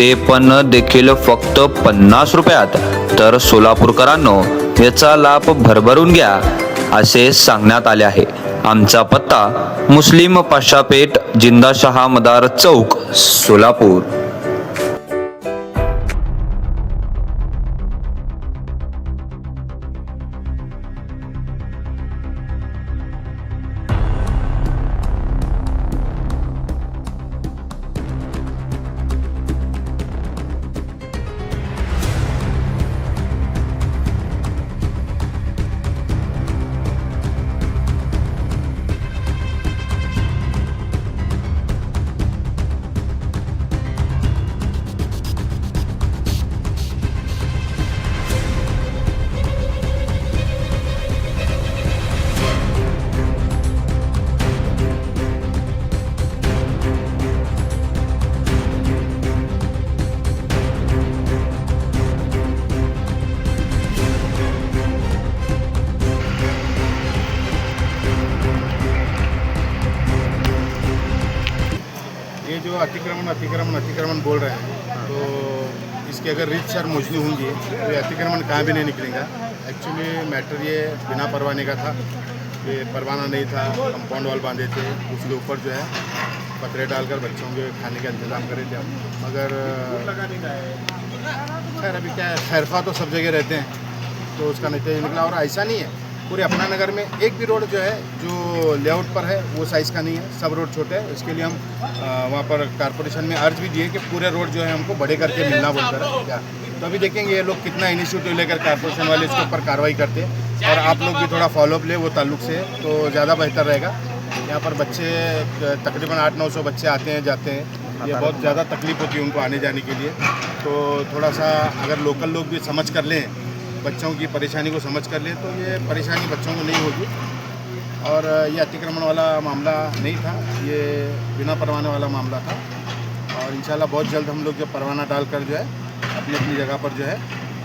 ते पण देखील फक्त पन्नास रुपयात. तर सोलापूरकरांनो याचा लाभ भरभरून घ्या असे सांगण्यात आले आहे. आमचा पत्ता मुस्लिम पाशापेठ जिंदाशहा मदार चौक सोलापूर. जो अतिक्रमण अतिक्रमण अतिक्रमण बोल रहे हैं तो इसकी अगर रिच सर मुझनी होंगी तो ये अतिक्रमण कहाँ भी नहीं निकलेगा। एक्चुअली मैटर ये बिना परवाने का था, ये परवाना नहीं था। कंपाउंड वॉल बांधे थे, उसके ऊपर जो है, पतरे डालकर बच्चों के खाने का इंतज़ाम करे थे मगर, खैर, अभी क्या है, खैरफा तो सब जगह रहते हैं तो उसका नतीजा निकला और ऐसा नहीं है। पूरे अपना नगर में। एक भी रोड जो है, जो लेआउट पर है, वो साइज़ का नहीं है। सब रोड छोटे हैं। इसके लिए हम वहाँ पर कारपोरेशन में अर्ज़ भी दिए कि पूरे रोड जो है हमको बड़े करके मिलना बोलकर। क्या? तो अभी देखेंगे ये लोग कितना इनिशिएटिव लेकर कारपोरेशन वाले इसके ऊपर कार्रवाई करते हैं। और आप लोग भी थोड़ा फॉलोअप ले, वो ताल्लुक से। तो ज़्यादा बेहतर रहेगा। यहाँ पर बच्चे, तकरीबन आठ नौ सौ बच्चे आते हैं, जाते हैं। ये बहुत ज़्यादा तकलीफ़ होती है उनको आने जाने के लिए। तो थोड़ा सा अगर लोकल लोग भी समझ कर लें बच्चों की परेशानी को समझ कर लें तो ये परेशानी बच्चों को नहीं होगी। और ये अतिक्रमण वाला मामला नहीं था ये बिना परवाने वाला मामला था। और इंशाल्लाह बहुत जल्द हम लोग जो परवाना डालकर जो है अपनी अपनी जगह पर जो है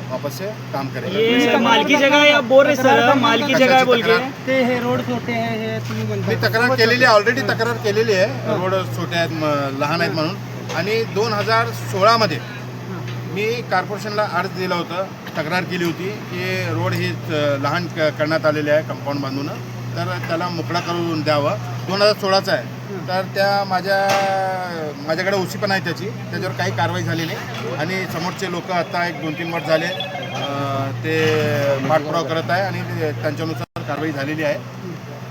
वापस से काम करेंगे। ये माल की जगह आप बोल रहे सर माल की जगह बोल के। हे रोड छोटे हे मी म्हणता तक्रार केलेली आहे ऑलरेडी तक्रार केलेली आहे रोड छोटे आहेत लहान आहेत म्हणून आणि दोन हज़ार सोळामध्ये मी कॉर्पोरेशनला अर्ज दिला होता तक्रार केली होती की रोड हे लहान क- करण्यात आलेले आहे कंपाऊंड बांधून. तर त्याला मोकळा करून द्यावं. दोन हजार सोळाचा आहे. तर त्या माझ्या माझ्याकडे ओसी पण आहे त्याची. त्याच्यावर काही कारवाई झाली नाही. आणि समोरचे लोक आता एक दोन तीन वर्ष झाले ते पाठपुरावा करत आहे आणि ते- त्यांच्यानुसार कारवाई झालेली आहे.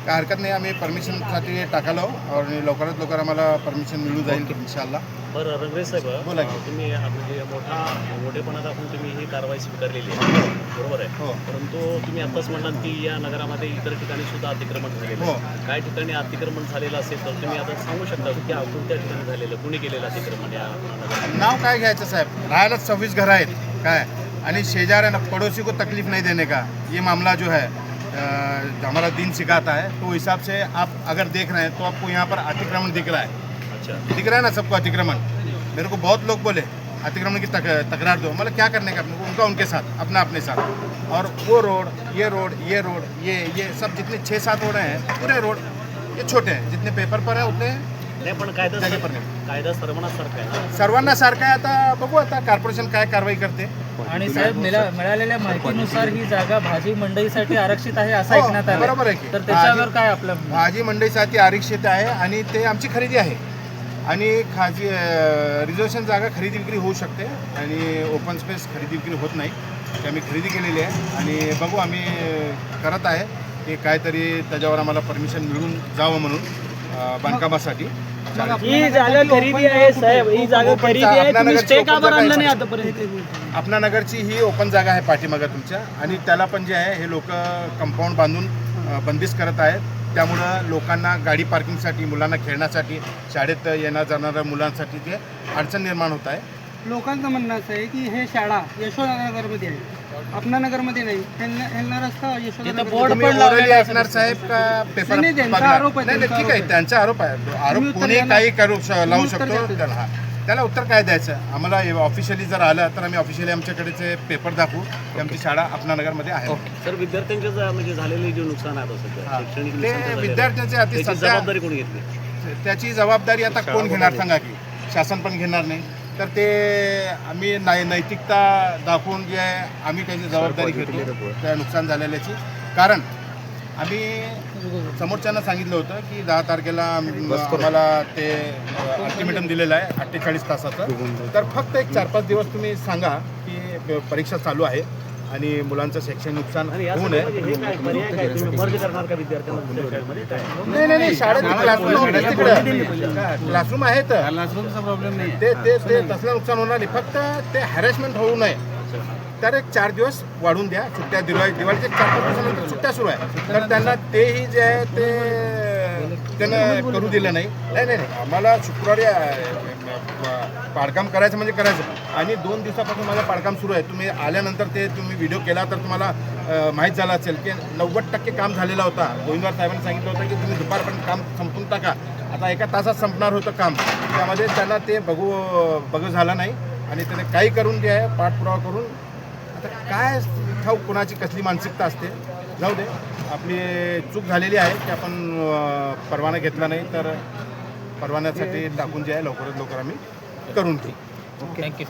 काय हरकत नाही आम्ही परमिशनसाठी टाकालो आणि लवकरात लवकर आम्हाला परमिशन मिळू जाईल इन्शाल्लाह बरं रंगरे साहेब बोला की. तुम्ही म्हणजे मोठा मोठेपणात आपण तुम्ही ही कारवाई स्वीकारलेली आहे. बरोबर आहे. हो. परंतु तुम्ही आताच म्हणाल की या नगरामध्ये इतर ठिकाणी सुद्धा अतिक्रमण झालेलं हो. आहे काही ठिकाणी अतिक्रमण झालेलं असेल तर तुम्ही आता सांगू शकता की त्या कोणत्या ठिकाणी झालेलं कुणी केलेलं अतिक्रमण या नगरात नाव काय घ्यायचं साहब? राहायला सव्वीस घर आहेत. काय? आणि शेजाऱ्यांना पड़ोसी को तकलीफ नहीं देने का? ये मामला जो है. हमारा दिन सिखाता है। तो हिसाब से आप अगर देख रहे हैं तो आपको यहाँ पर अतिक्रमण दिख रहा है। अच्छा। दिख रहा है ना सबको अतिक्रमण? मेरे को बहुत लोग बोले अतिक्रमण की तक, तकरार दो। मतलब क्या करने का अपने को? उनका उनके साथ अपना अपने साथ। और वो रोड ये रोड ये रोड ये ये सब जितने छः सात रोड हैं पूरे रोड ये छोटे हैं। जितने पेपर पर है उतने नाही पण कायदा. कायदा सर्वांनासारखा आहे. सर्वांना सारखं आहे. आता बघू आता कॉर्पोरेशन काय कारवाई करते. आणि साहेब मिळा- मिळालेल्या माहितीनुसार ही जागा भाजी मंडईसाठी आरक्षित आहे असं हो, ऐकण्यात आलं. बरोबर आहे की. तर त्याच्यावर भाजी- काय आपलं भाजी मंडईसाठी आरक्षित आहे आणि ते आमची खरेदी आहे. आणि खाजी रिझर्वेशन जागा खरेदी विक्री होऊ शकते आणि ओपन स्पेस खरेदी विक्री होत नाही. ते आम्ही खरेदी केलेली आहे. आणि बघू आम्ही करत आहे की काहीतरी त्याच्यावर आम्हाला परमिशन मिळून जावं म्हणून बांधकामासाठी. ही जागा खरेदी आहे साहेब. ही जागा खरेदी आहे. तुम्ही नगरची स्टे का बरं आणलं नाही. आतापर्यंत? आपणा नगरची ही ओपन जागा आहे पाठीमागं तुमच्या. आणि त्याला पण जे आहे हे लोक कंपाऊंड बांधून बंदिस्त करत आहेत. त्यामुळं लोकांना गाडी पार्किंगसाठी मुलांना खेळण्यासाठी शाळेत येणार जाणाऱ्या मुलांसाठी ते अडचण निर्माण होत आहे लोकांचं म्हणणं असं आहे की हे शाळा यशोदानगरमध्ये आहे. अपनानगरमध्ये नाही. ह्यांना ह्यांना रस्ता यशोदानगर बोर्ड तुम्ही पण लावलेलं orally आहे ऐकणार साहेब का पेपर नाही, त्यांचा बघणार? आरोप आहे, नाही नाही, त्यांचा ठीक आहे आरोप. त्यांचा आरोप आहे. तुम्ही आरोप उत्तर कोणी द्या ना. काही करू श- लावू उत्तर शकतो द्या. त्याला. हा. त्याला उत्तर काय द्यायचं? आम्हाला ऑफिशियली जर आलं तर आम्ही ऑफिशियली आमच्याकडेचे पेपर दाखवू की आमची शाळा अपनानगरमध्ये आहे. सर विद्यार्थ्यांचे जे म्हणजे झालेले जे नुकसान आहे आता सध्या हा. शैक्षणिक ते नुकसान जे झालेलं आहे, विद्यार्थ्यांचे अति त्याची सध्या जबाबदारी कोणी घेतली? त्याची जबाबदारी आता कोण घेणार सांगा की? शासन पण घेणार नाही. तर ते आम्ही नै नैतिकता दाखवून जे आहे आम्ही त्याची जबाबदारी घेतो. त्या नुकसान झालेल्याची. कारण आम्ही समोरच्यांना सांगितलं होतं की दहा तारखेला आम- आम्हाला ते अल्टिमेटम दिलेलं आहे अठ्ठेचाळीस तासाचं. तर फक्त एक चार पाच दिवस तुम्ही सांगा की परीक्षा चालू आहे. आणि मुलांचं शैक्षणिक नुकसान आणि होऊ नये. म्हणजे हे नाही नाही नाही शाळेत क्लासरूम तिकडे. क्लासरूम आहेत. प्रॉब्लेम नाही. ते ते ते तसलं नुकसान होणार नाही. फक्त ते हॅरेसमेंट होऊ नये. तर एक चार दिवस वाढून द्या. सुट्ट्या दिवाळी दिवाळीचे चार पाच दिवसानंतर सुट्ट्या सुरू आहे. तर त्यांना तेही जे आहे ते त्यानं करू दिलं नाही. नाही नाही नाही. आम्हाला शुक्रवारी पाडकाम करायचं म्हणजे करायचं. आणि दोन दिवसापासून माझं पाडकाम सुरू आहे. तुम्ही आल्यानंतर ते तुम्ही व्हिडिओ केला तर तुम्हाला माहीत झालं असेल की नव्वद टक्के काम झालेला होता. गोविंदवार साहेबांनी सांगितलं होतं की तुम्ही दुपारपर्यंत काम संपून टाका. आता एका तासात संपणार होतं काम. त्यामध्ये त्यांना ते बघू बघू झालं नाही. आणि त्याने काही करून जे आहे पाठपुरावा करून. आता काय ठाऊक कोणाची कसली मानसिकता असते? जाऊ दे. आपली चूक झालेली आहे की आपण परवाना घेतला नाही तर परवान्यासाठी टाकून जे आहे लवकरात लवकर आम्ही करून घेऊ. थँक्यू